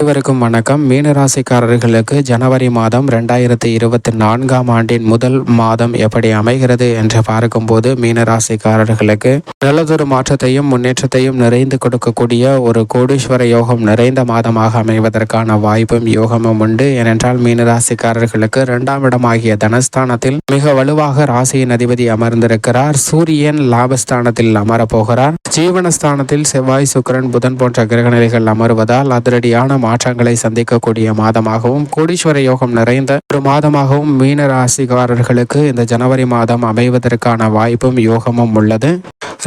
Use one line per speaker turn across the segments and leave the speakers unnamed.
அனைவருக்கும் வணக்கம். மீனராசிக்காரர்களுக்கு ஜனவரி மாதம் ரெண்டாயிரத்தி இருபத்தி நான்காம் ஆண்டின் முதல் மாதம் எப்படி அமைகிறது என்று பார்க்கும்போது மீனராசிக்காரர்களுக்கு நல்லதொரு மாற்றத்தையும் முன்னேற்றத்தையும் நிறைந்து கொடுக்கக்கூடிய ஒரு கோடீஸ்வர யோகம் நிறைந்த மாதமாக அமைவதற்கான வாய்ப்பும் யோகமும் உண்டு. ஏனென்றால் மீனராசிக்காரர்களுக்கு இரண்டாம் இடமாகிய தனஸ்தானத்தில் மிக வலுவாக ராசியின் அதிபதி அமர்ந்திருக்கிறார். சூரியன் லாபஸ்தானத்தில் அமரப்போகிறார் ஜீவனஸ்தானத்தில் செவ்வாய் சுக்கரன் புதன் போன்ற கிரகநிலைகள் அமர்வதால் அதிரடியான மாற்றங்களை சந்திக்கக்கூடிய மாதமாகவும் கோடீஸ்வர யோகம் நிறைந்த ஒரு மாதமாகவும் மீன ராசிக்காரர்களுக்கு இந்த ஜனவரி மாதம் அமைவதற்கான வாய்ப்பும் யோகமும் உள்ளது.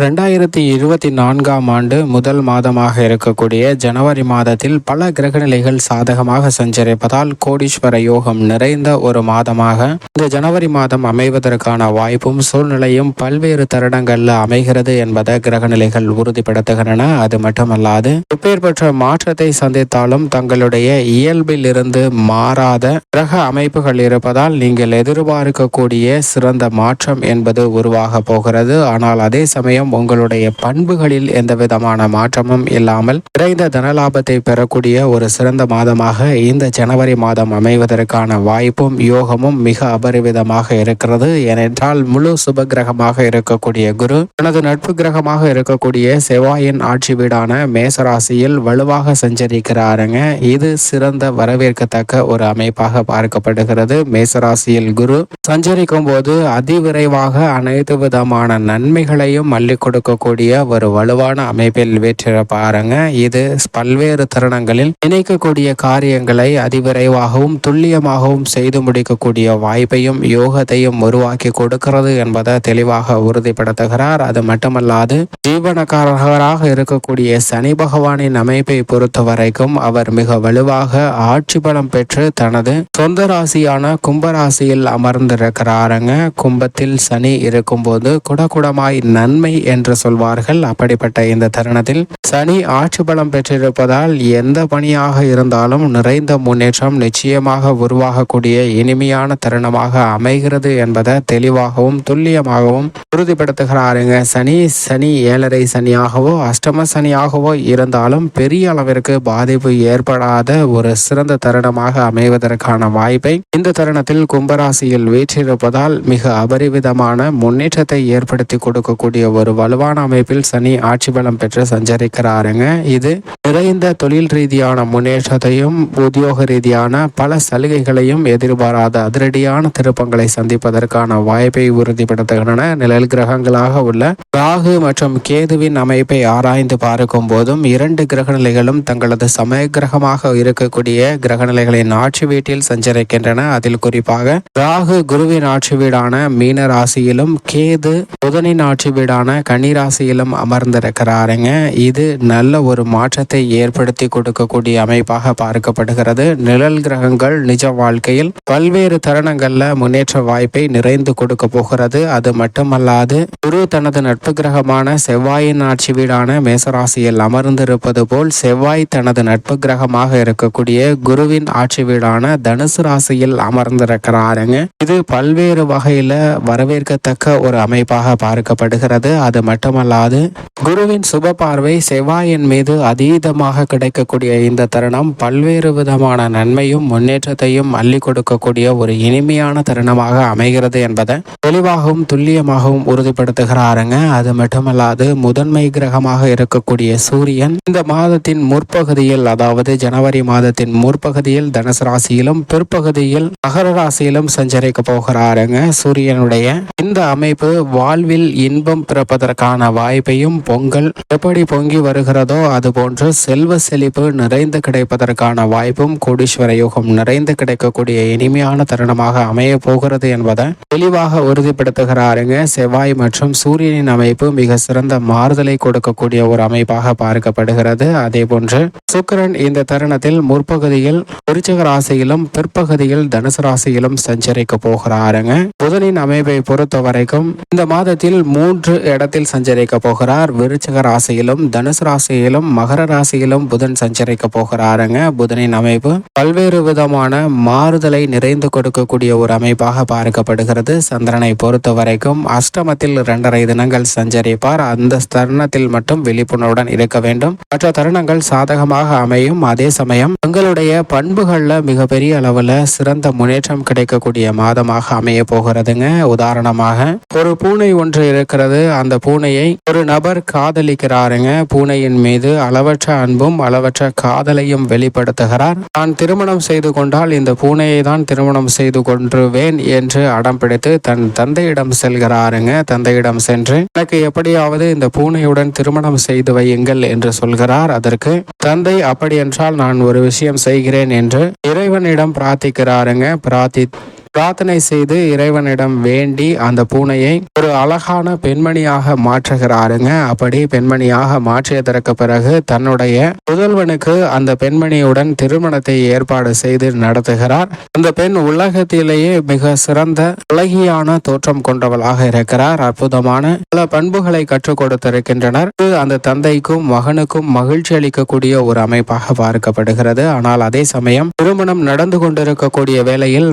ரெண்டாயிரத்தி இருபத்தி நான்காம் ஆண்டு முதல் மாதமாக இருக்கக்கூடிய ஜனவரி மாதத்தில் பல கிரகநிலைகள் சாதகமாக சஞ்சரிப்பதால் கோடீஸ்வர யோகம் நிறைந்த ஒரு மாதமாக இந்த ஜனவரி மாதம் அமைவதற்கான வாய்ப்பும் சூழ்நிலையும் பல்வேறு தருணங்களில் அமைகிறது என்பதை கிரகநிலைகள் உறுதிப்படுத்துகின்றன. அது மட்டுமல்லாது இப்பேற்பட்ட மாற்றத்தை சந்தித்தாலும் தங்களுடைய இயல்பில் இருந்து மாறாத கிரக அமைப்புகள் இருப்பதால் நீங்கள் எதிர்பார்க்கக்கூடிய சிறந்த மாற்றம் என்பது உருவாக போகிறது. ஆனால் அதே சமயம் உங்களுடைய பண்புகளில் எந்த விதமான மாற்றமும் இல்லாமல் விரைந்த தனலாபத்தை பெறக்கூடிய ஒரு சிறந்த மாதமாக இந்த ஜனவரி மாதம் அமைவதற்கான வாய்ப்பும் யோகமும் மிக அபரிவிதமாக இருக்கிறது. ஏனென்றால் முழு சுப கிரகமாக இருக்கக்கூடிய குரு தனது நட்பு கிரகமாக இருக்கக்கூடிய செவ்வாயின் ஆட்சி வீடான மேசராசியில் வலுவாக சஞ்சரிக்கிறாருங்க. இது சிறந்த வரவேற்கத்தக்க ஒரு அமைப்பாக பார்க்கப்படுகிறது. மேசராசியில் குரு சஞ்சரிக்கும் போது அதிவிரைவாக அனைத்து விதமான நன்மைகளையும் அள்ளி கொடுக்கக்கூடிய ஒரு வலுவான அமைப்பில் பாருங்க இது பல்வேறு தருணங்களில் நினைக்கக்கூடிய காரியங்களை அதிவிரைவாகவும் துல்லியமாகவும் செய்து முடிக்கக்கூடிய வாய்ப்பையும் யோகத்தையும் உருவாக்கி கொடுக்கிறது என்பதை தெளிவாக உறுதிப்படுத்துகிறார். அது மட்டுமல்லாது ஜீவனக்காரராக இருக்கக்கூடிய சனி பகவானின் அமைப்பை பொறுத்த வரைக்கும் அவர் மிக வலுவாக ஆட்சி பலம் பெற்று தனது சொந்த ராசியான கும்பராசியில் அமர்ந்திருக்கிறாருங்க. கும்பத்தில் சனி இருக்கும்போது குடகுடமாய் நன்மை என்று சொல்வார்கள். அப்படிப்பட்ட இந்த தருணத்தில் சனி ஆட்சி பலம் பெற்றிருப்பதால் எந்த பணியாக இருந்தாலும் நிறைந்த முன்னேற்றம் நிச்சயமாக உருவாகக்கூடிய இனிமையான தருணமாக அமைகிறது என்பதை தெளிவாகவும் துல்லியமாகவும் உறுதிப்படுத்துகிறாருங்க. சனி சனி ஏழரை சனியாகவோ அஷ்டம சனியாகவோ இருந்தாலும் பெரிய அளவிற்கு பாதிப்பு ஏற்படாத ஒரு சிறந்த தருணமாக அமைவதற்கான வாய்ப்பை இந்த தருணத்தில் கும்பராசியில் வீற்றிருப்பதால் மிக அபரிவிதமான முன்னேற்றத்தை ஏற்படுத்தி கொடுக்கக்கூடிய ஒரு வலுவான அமைப்பில் சனி ஆட்சி பலம் பெற்று சஞ்சரிக்கிறாருங்க. இது நிறைந்த தொழில் ரீதியான முன்னேற்றத்தையும் உத்தியோக ரீதியான பல சலுகைகளையும் எதிர்பாராத அதிரடியான திருப்பங்களை சந்திப்பதற்கான வாய்ப்பை உறுதிப்படுத்துகின்றன. நிழல் கிரகங்களாக உள்ள ராகு மற்றும் கேதுவின் அமைப்பை ஆராய்ந்து பார்க்கும் போதும் இரண்டு கிரகநிலைகளும் தங்களது சமயகிர கிரகமாக இருக்கக்கூடிய கிரகநிலைகளின் ஆட்சி வீட்டில் சஞ்சரிக்கின்றன. அதில் குறிப்பாக ராகு குருவின் ஆட்சி வீடான மீன ராசியிலும் கேது புதனின் ஆட்சி வீடான கன்னிராசியிலும் அமர்ந்திருக்கிறாருங்க. இது நல்ல ஒரு மாற்றத்தை ஏற்படுத்தி கொடுக்கக்கூடிய அமைப்பாக பார்க்கப்படுகிறது. நிழல் கிரகங்கள் நிஜ வாழ்க்கையில் பல்வேறு தருணங்கள்ல முன்னேற்ற வாய்ப்பை நிறைந்து கொடுக்க போகிறது. அது மட்டுமல்லாது குரு தனது நட்பு கிரகமான செவ்வாயின் ஆட்சி வீடான மேசராசியில் அமர்ந்திருப்பது போல் செவ்வாய் தனது நட்பு கிரக கிரகமாக இருக்கக்கூடிய குருவின் ஆட்சி வீடான தனுசு ராசியில் அமர்ந்திருக்கிறாருங்க. இது பல்வேறு வகையில வரவேற்கத்தக்க ஒரு அமைப்பாக பார்க்கப்படுகிறது. அது மட்டுமல்லாது குருவின் சுப பார்வை செவ்வாயின் மீது அதீதமாக கிடைக்கக்கூடிய இந்த தருணம் பல்வேறு விதமான நன்மையும் முன்னேற்றத்தையும் அள்ளி கொடுக்கக்கூடிய ஒரு இனிமையான தருணமாக அமைகிறது என்பதை தெளிவாகவும் துல்லியமாகவும் உறுதிப்படுத்துகிறாருங்க. அது மட்டுமல்லாது முதன்மை கிரகமாக இருக்கக்கூடிய சூரியன் இந்த மாதத்தின் முற்பகுதியில் அதாவது என்பது ஜனவரி மாதத்தின் முற்பகுதியில் தனுசு ராசியிலும் பிற்பகுதியில் மகர ராசியிலும் சஞ்சரிக்க போகிறாருங்க. சூரியனுடைய இந்த அமைப்பு வாழ்வில் இன்பம் பிறப்பதற்கான வாய்ப்பையும் பொங்கல் எப்படி பொங்கி வருகிறதோ அதுபோன்று செல்வ செழிப்பு நிறைந்து கிடைப்பதற்கான வாய்ப்பும் கோடீஸ்வர யோகம் நிறைந்து கிடைக்கக்கூடிய இனிமையான தருணமாக அமைய போகிறது என்பதை தெளிவாக உறுதிப்படுத்துகிறாருங்க. செவ்வாய் மற்றும் சூரியனின் அமைப்பு மிக சிறந்த மாறுதலை கொடுக்கக்கூடிய ஒரு அமைப்பாக பார்க்கப்படுகிறது. அதே போன்று சுக்கரன் இந்த தருணத்தில் முற்பகுதியில் விருச்சக ராசியிலும் பிற்பகுதியில் தனுசு ராசியிலும் சஞ்சரிக்க போகிறாருங்க. புதனின் அமைப்பை பொறுத்த வரைக்கும் இந்த மாதத்தில் மூன்று இடத்தில் சஞ்சரிக்க போகிறார். விருச்சக ராசியிலும் தனுசு ராசியிலும் மகர ராசியிலும் புதன் சஞ்சரிக்க போகிறாருங்க. புதனின் அமைப்பு பல்வேறு விதமான மாறுதலை நிறைந்து கொடுக்கக்கூடிய ஒரு அமைப்பாக பார்க்கப்படுகிறது. சந்திரனை பொறுத்த வரைக்கும் அஷ்டமத்தில் இரண்டரை தினங்கள் சஞ்சரிப்பார். அந்த தருணத்தில் மட்டும் விழிப்புணர்வுடன் இருக்க வேண்டும். மற்ற தருணங்கள் சாதகமாக அமையும். அதே சமயம் தங்களுடைய பண்புகளில் மிகப்பெரிய அளவுல சிறந்த முன்னேற்றம் கிடைக்கக்கூடிய மாதமாக அமைய போகிறதுங்க. உதாரணமாக ஒரு பூனை ஒன்று இருக்கிறது. அந்த பூனையை ஒரு நபர் காதலிக்கிறாருங்க. பூனையின் மீது அளவற்ற அன்பும் அளவற்ற காதலையும் வெளிப்படுத்துகிறார். நான் திருமணம் செய்து கொண்டால் இந்த பூனையை தான் திருமணம் செய்து கொன்றுவேன் என்று அடம் பிடித்து தன் தந்தையிடம் செல்கிறாருங்க. தந்தையிடம் சென்று எனக்கு எப்படியாவது இந்த பூனையுடன் திருமணம் செய்து வையுங்கள் என்று சொல்கிறார். அதற்கு தந்தை அப்படி என்றால் நான் ஒரு விஷயம் செய்கிறேன் என்று இறைவனிடம் பிரார்த்திக்கிறாருங்க. பிரார்த்தி பிரார்த்தனை செய்து இறைவனிடம் வேண்டி அந்த பூனையை ஒரு அழகான பெண்மணியாக மாற்றுகிறாருங்க. அப்படி பெண்மணியாக மாற்றியதற்கு பிறகு தன்னுடைய புதல்வனுக்கு அந்த பெண்மணியுடன் திருமணத்தை ஏற்பாடு செய்து நடத்துகிறார். அந்த பெண் உலகத்திலேயே மிக சிறந்த உலகியான தோற்றம் கொண்டவளாக இருக்கிறார். அற்புதமான பல பண்புகளை கற்றுக் கொடுத்திருக்கின்றனர். அந்த தந்தைக்கும் மகனுக்கும் மகிழ்ச்சி அளிக்கக்கூடிய ஒரு அமைப்பாக பார்க்கப்படுகிறது. ஆனால் அதே சமயம் திருமணம் நடந்து கொண்டிருக்கக்கூடிய வேளையில்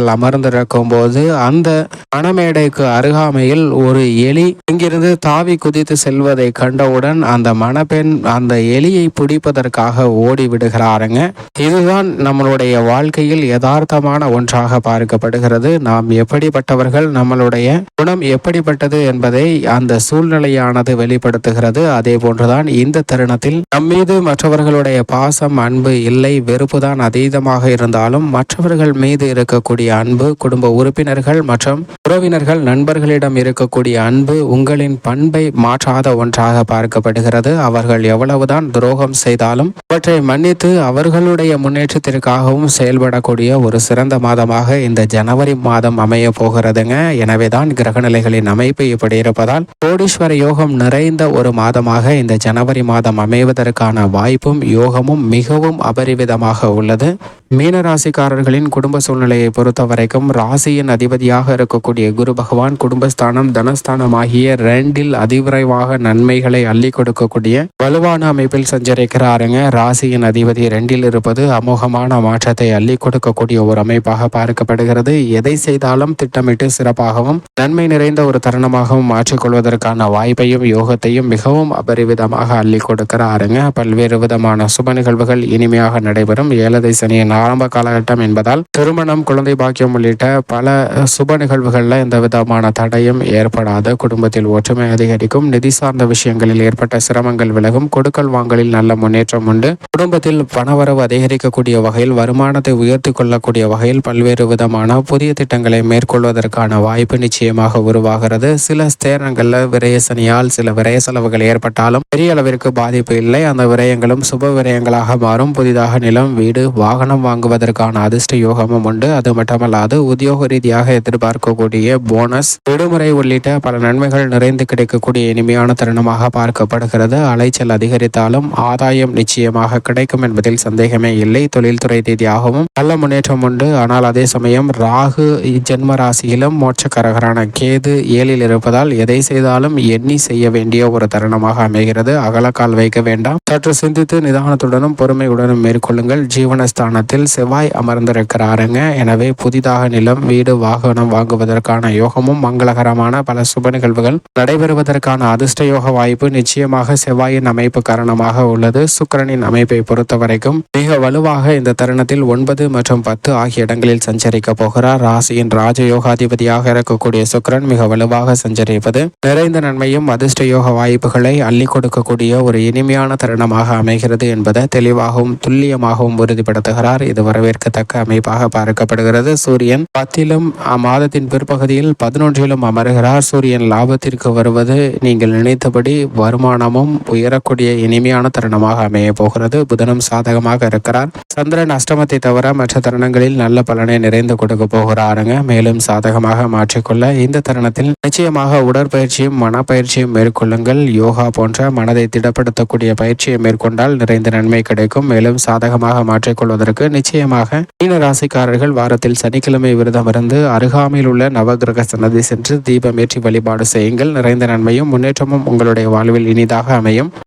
மேடையில் அமர்ந்திருக்கும் போது அந்த மணமேடைக்கு அருகாமையில் ஒரு எலி அங்கிருந்து தாவி குதித்து செல்வதை கண்டவுடன் அந்த மணப்பெண் அந்த எலியை பிடிப்பதற்காக ஓடி விடுகிறாருங்க. இதுதான் நம்மளுடைய வாழ்க்கையில் யதார்த்தமான ஒன்றாக பார்க்கப்படுகிறது. நாம் எப்படிப்பட்டவர்கள் நம்மளுடைய குணம் எப்படிப்பட்டது என்பதை அந்த சூழ்நிலையானது வெளிப்படுத்துகிறது. அதே போன்றுதான் இந்த தருணத்தில் நம்மீது மற்றவர்களுடைய பாசம் அன்பு இல்லை வெறுப்புதான் அதீதமாக இருந்தாலும் மற்றவர்கள் மீது இருக்கக்கூடிய அன்பு குடும்ப உறுப்பினர்கள் மற்றும் உறவினர்கள் நண்பர்களிடம் இருக்கக்கூடிய அன்பு உங்களின் பண்பை மாற்றாத ஒன்றாக பார்க்கப்படுகிறது. அவர்கள் எவ்வளவுதான் துரோகம் செய்தாலும் அவற்றை மன்னித்து அவர்களுடைய முன்னேற்றத்திற்காகவும் செயல்படக்கூடிய ஒரு சிறந்த மாதமாக இந்த ஜனவரி மாதம் அமைய போகிறதுங்க. எனவேதான் கிரகநிலைகளின் அமைப்பு இப்படி இருப்பதால் கோடீஸ்வர யோகம் நிறைந்த ஒரு மாதமாக இந்த ஜனவரி மாதம் அமைவதற்கான வாய்ப்பும் யோகமும் மிகவும் அபரிவிதமாக உள்ளது. மீனராசிக்காரர்களின் குடும்ப சூழ்நிலையை பொறுத்த வரைக்கும் ராசியின் அதிபதியாக இருக்கக்கூடிய குரு பகவான் குடும்பஸ்தானம் தனஸ்தானம் ஆகிய ரெண்டில் அதிவிரைவாக நன்மைகளை அள்ளி கொடுக்கக்கூடிய வலுவான அமைப்பில் சஞ்சரிக்கிறாருங்க. ராசியின் அதிபதி ரெண்டில் இருப்பது அமோகமான மாற்றத்தை அள்ளி கொடுக்கக்கூடிய ஒரு அமைப்பாக பார்க்கப்படுகிறது. எதை செய்தாலும் திட்டமிட்டு சிறப்பாகவும் நன்மை நிறைந்த ஒரு தருணமாகவும் மாற்றிக்கொள்வதற்கான வாய்ப்பையும் யோகத்தையும் மிகவும் அபரிவிதமாக அள்ளி கொடுக்கிறாருங்க. பல்வேறு விதமான சுப நிகழ்வுகள் இனிமையாக நடைபெறும். ஏழதை சனியின் ஆரம்ப காலகட்டம் என்பதால் திருமணம் குழந்தை பாக்கியம் உள்ளிட்ட பல சுப நிகழ்வுகளில் எந்த விதமான தடையும் ஏற்படாது குடும்பத்தில் ஒற்றுமை அதிகரிக்கும். நிதி சார்ந்த விஷயங்களில் ஏற்பட்ட சிரமங்கள் விலகும். கொடுக்கல் வாங்கலில் நல்ல முன்னேற்றம் உண்டு. குடும்பத்தில் பணவரவு அதிகரிக்கக்கூடிய வகையில் வருமானத்தை உயர்த்தி கொள்ளக்கூடிய வகையில் பல்வேறு விதமான புதிய திட்டங்களை மேற்கொள்வதற்கான வாய்ப்பு நிச்சயமாக உருவாகிறது. சில ஸ்தேரங்களில் விரயசனியால் சில விரய செலவுகள் ஏற்பட்டாலும் பெரிய அளவிற்கு பாதிப்பு இல்லை. அந்த விரயங்களும் சுப விரயங்களாக மாறும். புதிதாக நிலம் வீடு வாகனம் வாங்குவதற்கான அதிர்ஷ்ட யோகமும் உண்டு. அது மட்டுமல்லாது உத்தியோக ரீதியாக எதிர்பார்க்கக்கூடிய போனஸ் விடுமுறை உள்ளிட்ட பல நன்மைகள் நிறைந்து கிடைக்கக்கூடிய இனிமையான தருணமாக பார்க்கப்படுகிறது. அலைச்சல் அதிகரித்தாலும் ஆதாயம் நிச்சயமாக கிடைக்கும் என்பதில் சந்தேகமே இல்லை. தொழில்துறை ரீதியாகவும் நல்ல முன்னேற்றம் உண்டு. ஆனால் அதே சமயம் ராகு ஜென்ம ராசியிலும் மோட்சக்கரகரான கேது ஏழில் இருப்பதால் எதை செய்தாலும் எண்ணி செய்ய வேண்டிய ஒரு தருணமாக அமைகிறது. அகலக்கால் வைக்க வேண்டாம். சற்று சிந்தித்து நிதானத்துடனும் பொறுமையுடனும் மேற்கொள்ளுங்கள். ஜீவனஸ்தானத்தில் செவ்வாய் அமர்ந்திருக்கிறாருங்க. எனவே புதிதாக நிலம் வீடு வாகனம் வாங்குவதற்கான யோகமும் மங்களகரமான பல சுப நிகழ்வுகள் நடைபெறுவதற்கான அதிர்ஷ்ட யோக வாய்ப்பு நிச்சயமாக செவ்வாயின் அமைப்பு காரணமாக உள்ளது. சுக்கரனின் அமைப்பை பொறுத்த வரைக்கும் மிக வலுவாக இந்த தருணத்தில் ஒன்பது மற்றும் பத்து ஆகிய இடங்களில் சஞ்சரிக்க போகிறார். ராசியின் ராஜயோகாதிபதியாக இருக்கக்கூடிய சுக்கிரன் மிக வலுவாக சஞ்சரிப்பது நிறைந்த நன்மையும் அதிர்ஷ்ட யோக வாய்ப்புகளை அள்ளி கொடுக்கக்கூடிய ஒரு இனிமையான தருணமாக அமைகிறது என்பதை தெளிவாகவும் துல்லியமாகவும் உறுதிப்படுத்துகிறார். இது வரவேற்கத்தக்க அமைப்பாக பார்க்கப்படுகிறது. சூரியன் பத்திலும் அம்மாதத்தின் பிற்பகுதியில் பதினொன்றிலும் அமர்கிறார். சூரியன் லாபத்திற்கு வருவது நீங்கள் நினைத்தபடி வருமானமும் உயரக்கூடிய இனிமையான தருணமாக அமைய போகிறது. புதனும் சாதகமாக இருக்கிறார். சந்திரன் அஷ்டமத்தை தவிர மற்ற தருணங்களில் நல்ல பலனை நிறைந்து கொடுக்க போகிறாருங்க. மேலும் சாதகமாக மாற்றிக்கொள்ள இந்த தருணத்தில் நிச்சயமாக உடற்பயிற்சியும் மனப்பயிற்சியும் மேற்கொள்ளுங்கள். யோகா போன்ற மனதை திடப்படுத்தக்கூடிய பயிற்சியை மேற்கொண்டால் நிறைந்த நன்மை கிடைக்கும். மேலும் சாதகமாக மாற்றிக்கொள்வதற்கு நிச்சயமாக மீன ராசிக்காரர்கள் வாரத்தில் சனிக்கிழமை விரதம் இருந்து அருகாமையில் உள்ள நவகிரக சன்னதி சென்று தீபமேற்றி வழிபாடு செய்யுங்கள். நிறைந்த நன்மையும் முன்னேற்றமும் உங்களுடைய வாழ்வில் இனிதாக அமையும்.